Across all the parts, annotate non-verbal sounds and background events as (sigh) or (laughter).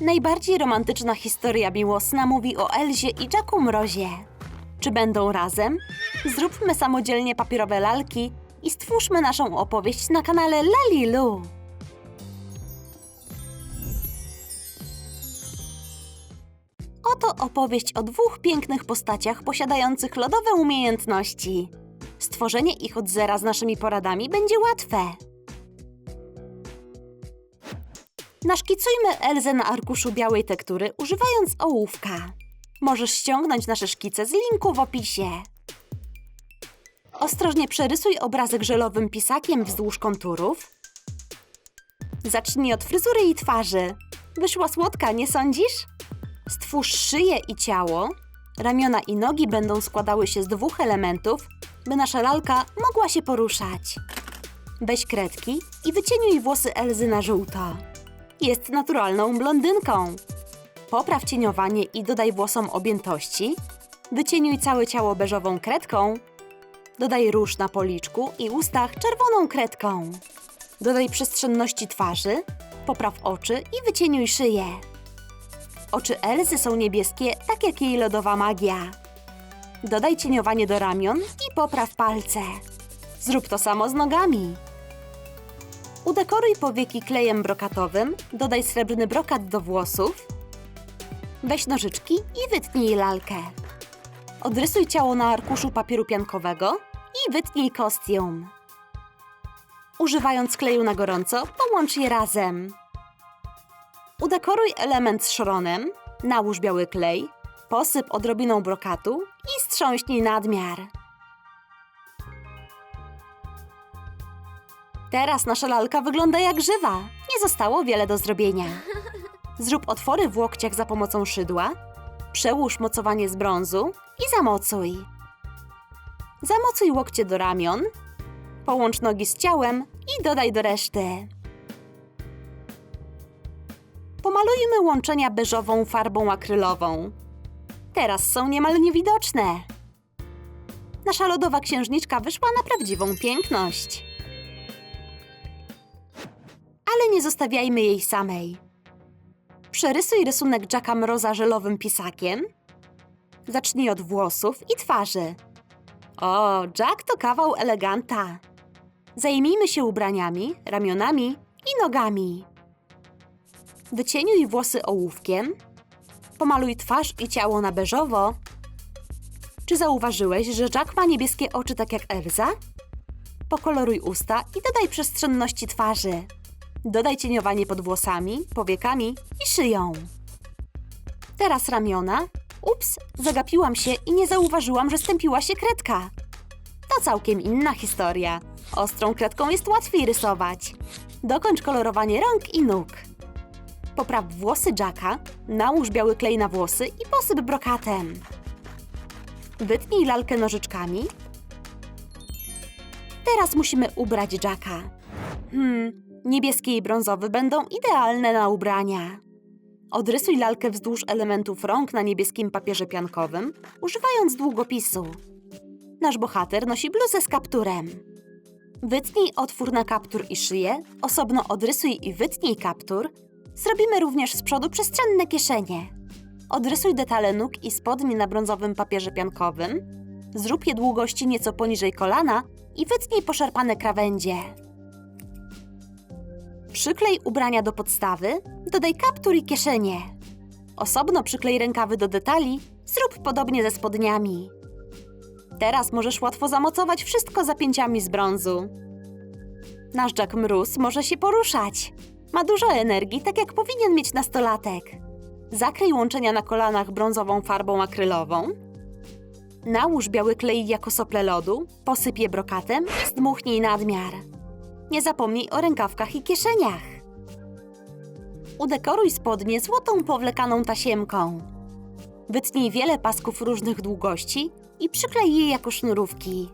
Najbardziej romantyczna historia miłosna mówi o Elzie i Jacku Mrozie. Czy będą razem? Zróbmy samodzielnie papierowe lalki i stwórzmy naszą opowieść na kanale Lalilu. Oto opowieść o dwóch pięknych postaciach posiadających lodowe umiejętności. Stworzenie ich od zera z naszymi poradami będzie łatwe. Naszkicujmy Elzę na arkuszu białej tektury używając ołówka. Możesz ściągnąć nasze szkice z linku w opisie. Ostrożnie przerysuj obrazek żelowym pisakiem wzdłuż konturów. Zacznij od fryzury i twarzy. Wyszła słodka, nie sądzisz? Stwórz szyję i ciało. Ramiona i nogi będą składały się z dwóch elementów, by nasza lalka mogła się poruszać. Weź kredki i wycieniuj włosy Elzy na żółto. Jest naturalną blondynką. Popraw cieniowanie i dodaj włosom objętości. Wycieniuj całe ciało beżową kredką. Dodaj róż na policzku i ustach czerwoną kredką. Dodaj przestrzenności twarzy, popraw oczy i wycieniuj szyję. Oczy Elzy są niebieskie, tak jak jej lodowa magia. Dodaj cieniowanie do ramion i popraw palce. Zrób to samo z nogami. Udekoruj powieki klejem brokatowym, dodaj srebrny brokat do włosów. Weź nożyczki i wytnij lalkę. Odrysuj ciało na arkuszu papieru piankowego i wytnij kostium. Używając kleju na gorąco, połącz je razem. Udekoruj element szronem, nałóż biały klej, posyp odrobiną brokatu i strząśnij nadmiar. Teraz nasza lalka wygląda jak żywa. Nie zostało wiele do zrobienia. Zrób otwory w łokciach za pomocą szydła, przełóż mocowanie z brązu i zamocuj. Zamocuj łokcie do ramion, połącz nogi z ciałem i dodaj do reszty. Pomalujmy łączenia beżową farbą akrylową. Teraz są niemal niewidoczne. Nasza lodowa księżniczka wyszła na prawdziwą piękność. Ale nie zostawiajmy jej samej. Przerysuj rysunek Jacka Mroza żelowym pisakiem. Zacznij od włosów i twarzy. O, Jack to kawał eleganta. Zajmijmy się ubraniami, ramionami i nogami. Wycieniuj włosy ołówkiem. Pomaluj twarz i ciało na beżowo. Czy zauważyłeś, że Jack ma niebieskie oczy tak jak Elza? Pokoloruj usta i dodaj przestrzenności twarzy. Dodaj cieniowanie pod włosami, powiekami i szyją. Teraz ramiona. Ups, zagapiłam się i nie zauważyłam, że stępiła się kredka. To całkiem inna historia. Ostrą kredką jest łatwiej rysować. Dokończ kolorowanie rąk i nóg. Popraw włosy Jacka, nałóż biały klej na włosy i posyp brokatem. Wytnij lalkę nożyczkami. Teraz musimy ubrać Jacka. Hmm, niebieskie i brązowy będą idealne na ubrania. Odrysuj lalkę wzdłuż elementów rąk na niebieskim papierze piankowym, używając długopisu. Nasz bohater nosi bluzę z kapturem. Wytnij otwór na kaptur i szyję, osobno odrysuj i wytnij kaptur. Zrobimy również z przodu przestrzenne kieszenie. Odrysuj detale nóg i spodni na brązowym papierze piankowym. Zrób je długości nieco poniżej kolana i wytnij poszarpane krawędzie. Przyklej ubrania do podstawy, dodaj kaptur i kieszenie. Osobno przyklej rękawy do detali, zrób podobnie ze spodniami. Teraz możesz łatwo zamocować wszystko zapięciami z brązu. Nasz Jack Mróz może się poruszać. Ma dużo energii, tak jak powinien mieć nastolatek. Zakryj łączenia na kolanach brązową farbą akrylową. Nałóż biały klej jako sople lodu, posyp je brokatem i zdmuchnij nadmiar. Nie zapomnij o rękawkach i kieszeniach. Udekoruj spodnie złotą powlekaną tasiemką. Wytnij wiele pasków różnych długości i przyklej je jako sznurówki.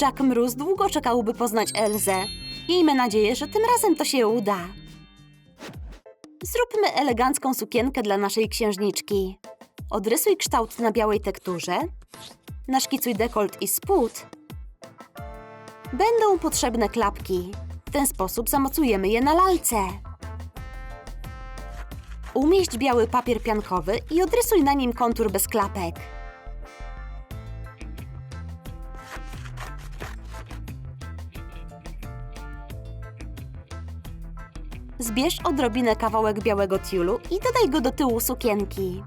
Jack Mróz długo czekał, by poznać Elzę. Miejmy nadzieję, że tym razem to się uda. Zróbmy elegancką sukienkę dla naszej księżniczki. Odrysuj kształt na białej tekturze. Naszkicuj dekolt i spód. Będą potrzebne klapki. W ten sposób zamocujemy je na lalce. Umieść biały papier piankowy i odrysuj na nim kontur bez klapek. Zbierz odrobinę kawałek białego tiulu i dodaj go do tyłu sukienki.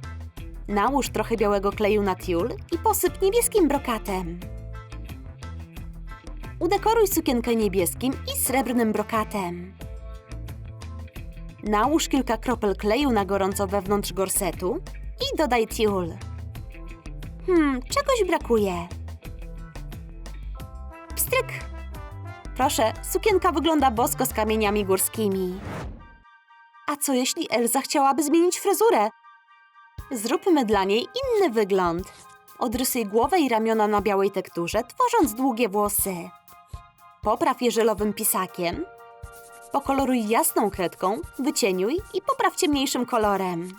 Nałóż trochę białego kleju na tiul i posyp niebieskim brokatem. Udekoruj sukienkę niebieskim i srebrnym brokatem. Nałóż kilka kropel kleju na gorąco wewnątrz gorsetu i dodaj tiul. Hmm, czegoś brakuje. Pstryk! Proszę, sukienka wygląda bosko z kamieniami górskimi. A co jeśli Elza chciałaby zmienić fryzurę? Zróbmy dla niej inny wygląd. Odrysuj głowę i ramiona na białej tekturze, tworząc długie włosy. Popraw je żelowym pisakiem. Pokoloruj jasną kredką, wycieniuj i popraw ciemniejszym kolorem.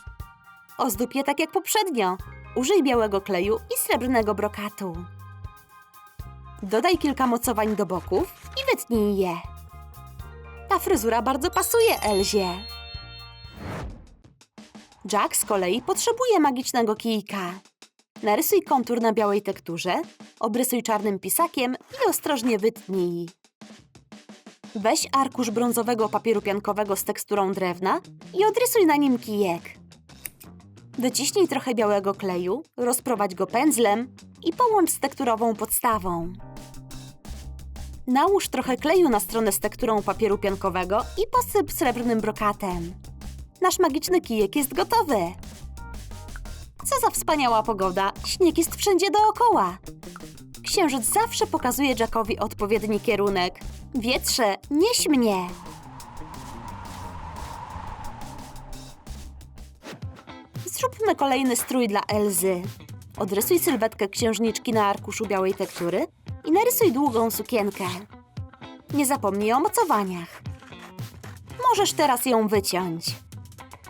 Ozdób je tak jak poprzednio. Użyj białego kleju i srebrnego brokatu. Dodaj kilka mocowań do boków i wytnij je. Ta fryzura bardzo pasuje Elzie. Jack z kolei potrzebuje magicznego kijka. Narysuj kontur na białej tekturze, obrysuj czarnym pisakiem i ostrożnie wytnij. Weź arkusz brązowego papieru piankowego z teksturą drewna i odrysuj na nim kijek. Wyciśnij trochę białego kleju, rozprowadź go pędzlem i połącz z tekturową podstawą. Nałóż trochę kleju na stronę z tekturą papieru piankowego i posyp srebrnym brokatem. Nasz magiczny kijek jest gotowy. Co za wspaniała pogoda! Śnieg jest wszędzie dookoła. Księżyc zawsze pokazuje Jackowi odpowiedni kierunek. Wietrze, nieś mnie! Zróbmy kolejny strój dla Elzy. Odrysuj sylwetkę księżniczki na arkuszu białej tektury i narysuj długą sukienkę. Nie zapomnij o mocowaniach. Możesz teraz ją wyciąć.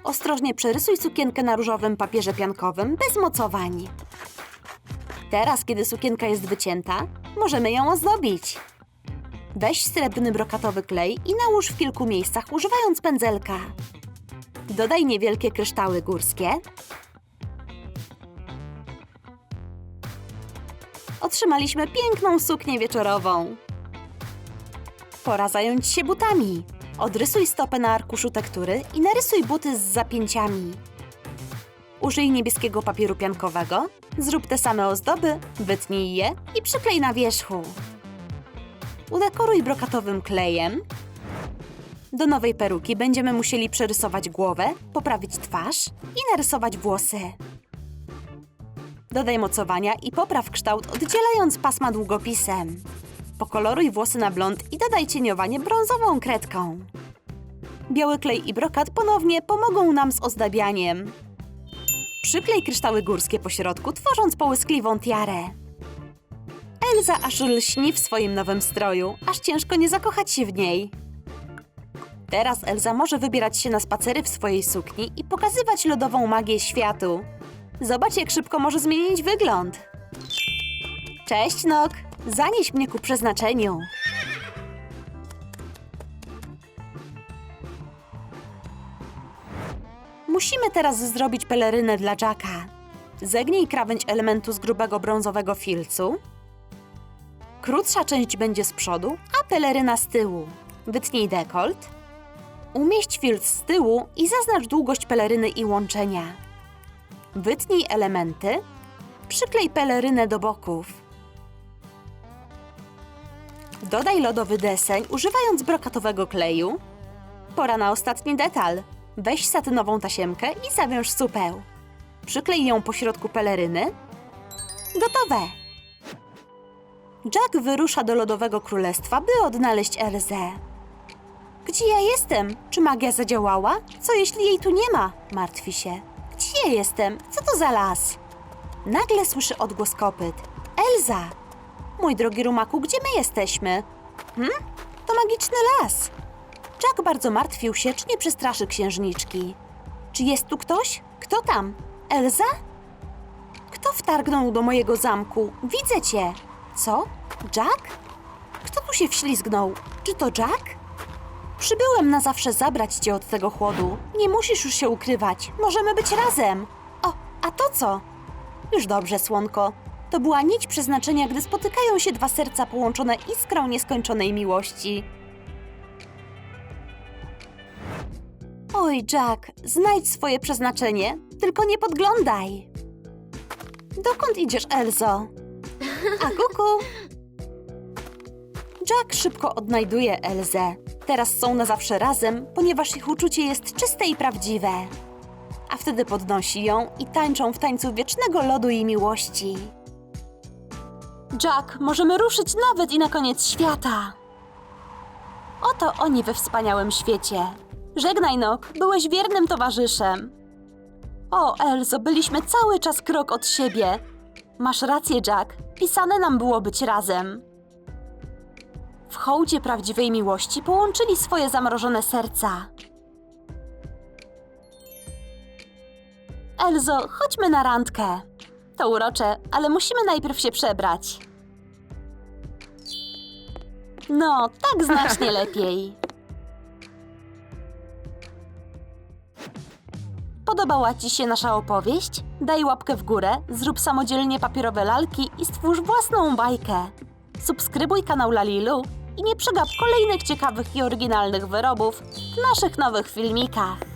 Ostrożnie przerysuj sukienkę na różowym papierze piankowym bez mocowań. Teraz, kiedy sukienka jest wycięta, możemy ją ozdobić. Weź srebrny brokatowy klej i nałóż w kilku miejscach używając pędzelka. Dodaj niewielkie kryształy górskie. Otrzymaliśmy piękną suknię wieczorową. Pora zająć się butami. Odrysuj stopę na arkuszu tektury i narysuj buty z zapięciami. Użyj niebieskiego papieru piankowego, zrób te same ozdoby, wytnij je i przyklej na wierzchu. Udekoruj brokatowym klejem. Do nowej peruki będziemy musieli przerysować głowę, poprawić twarz i narysować włosy. Dodaj mocowania i popraw kształt, oddzielając pasma długopisem. Pokoloruj włosy na blond i dodaj cieniowanie brązową kredką. Biały klej i brokat ponownie pomogą nam z ozdabianiem. Przyklej kryształy górskie po środku, tworząc połyskliwą tiarę. Elza aż lśni w swoim nowym stroju, aż ciężko nie zakochać się w niej. Teraz Elza może wybierać się na spacery w swojej sukni i pokazywać lodową magię światu. Zobacz, jak szybko może zmienić wygląd. Cześć, Nok! Zanieś mnie ku przeznaczeniu. Musimy teraz zrobić pelerynę dla Jacka. Zegnij krawędź elementu z grubego brązowego filcu. Krótsza część będzie z przodu, a peleryna z tyłu. Wytnij dekolt. Umieść filc z tyłu i zaznacz długość peleryny i łączenia. Wytnij elementy. Przyklej pelerynę do boków. Dodaj lodowy deseń, używając brokatowego kleju. Pora na ostatni detal. Weź satynową tasiemkę i zawiąż supeł. Przyklej ją po środku peleryny. Gotowe! Jack wyrusza do Lodowego Królestwa, by odnaleźć Elzę. Gdzie ja jestem? Czy magia zadziałała? Co jeśli jej tu nie ma? Martwi się. Gdzie ja jestem? Co to za las? Nagle słyszy odgłos kopyt. Elza! Mój drogi rumaku, gdzie my jesteśmy? Hmm? To magiczny las. Jack bardzo martwił się, czy nie przestraszy księżniczki. Czy jest tu ktoś? Kto tam? Elza? Kto wtargnął do mojego zamku? Widzę cię. Co? Jack? Kto tu się wślizgnął? Czy to Jack? Przybyłem na zawsze zabrać cię od tego chłodu. Nie musisz już się ukrywać. Możemy być razem. O, a to co? Już dobrze, słonko. To była nić przeznaczenia, gdy spotykają się dwa serca połączone iskrą nieskończonej miłości. Oj, Jack, znajdź swoje przeznaczenie, tylko nie podglądaj. Dokąd idziesz, Elzo? A kuku? Jack szybko odnajduje Elzę. Teraz są na zawsze razem, ponieważ ich uczucie jest czyste i prawdziwe. A wtedy podnosi ją i tańczą w tańcu wiecznego lodu i miłości. Jack, możemy ruszyć nawet i na koniec świata. Oto oni we wspaniałym świecie. Żegnaj, Nok, byłeś wiernym towarzyszem. O, Elzo, byliśmy cały czas krok od siebie. Masz rację, Jack. Pisane nam było być razem. W hołdzie prawdziwej miłości połączyli swoje zamrożone serca. Elzo, chodźmy na randkę. To urocze, ale musimy najpierw się przebrać. No, tak znacznie (laughs) lepiej. Podobała Ci się nasza opowieść? Daj łapkę w górę, zrób samodzielnie papierowe lalki i stwórz własną bajkę. Subskrybuj kanał Lalilu i nie przegap kolejnych ciekawych i oryginalnych wyrobów w naszych nowych filmikach.